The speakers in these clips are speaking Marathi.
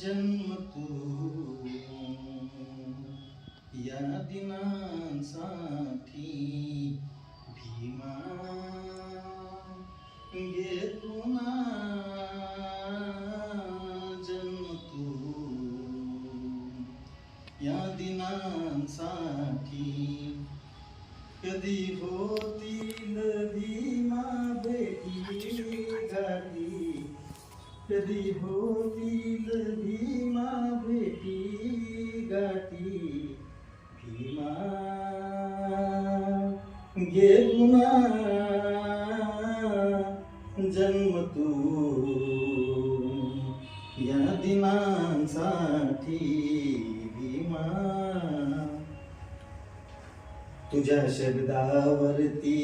जन्म तू या दिनांसाठी भीमा। घे पुन्हा जन्म तू या दिनांसाठी कधी होतील भीमा घे जन्म तू. या दिनांसाठी भीमा. तुझ्या शब्दावरती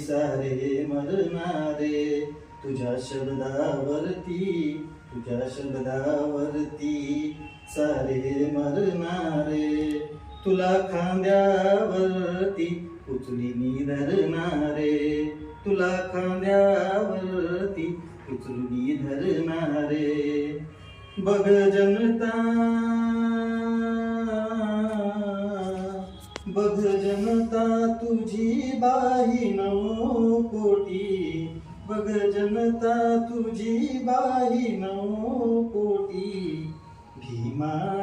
सारे मरणारे. तुझ्या शब्दावरती तुझ्या शब्दावरती सारे मरणारे. तुला खांद्यावरती उचलीनी धरणारे. तुला खांद्यावरती उचलूनी धरणारे. बघ जनता बघ जनता तुझी बाही नऊ कोटी. बघ जनता तुझी बाही नऊ कोटी. भीमा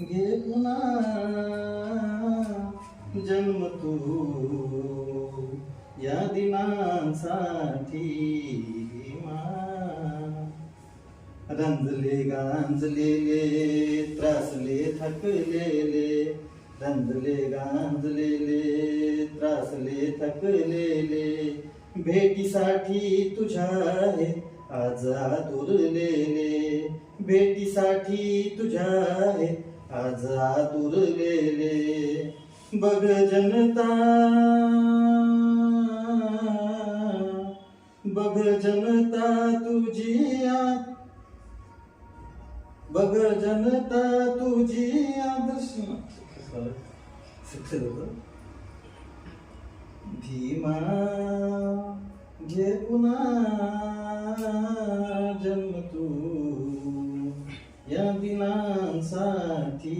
घे पुन्हा जन्म तू या दिनांसाठी रंजले गांजलेले त्रासले थकलेले. रंजले गांजलेले त्रासले थकलेले. भेटीसाठी तुझ्या आहे आज आतुरलेले भेटीसाठी तुझ्या आहे आज आतुरलेले बघ जनता. बघ जनता तुझी बघ जनता तुझी आदर्श भीमा घे पुन्हा. या दिनांसाठी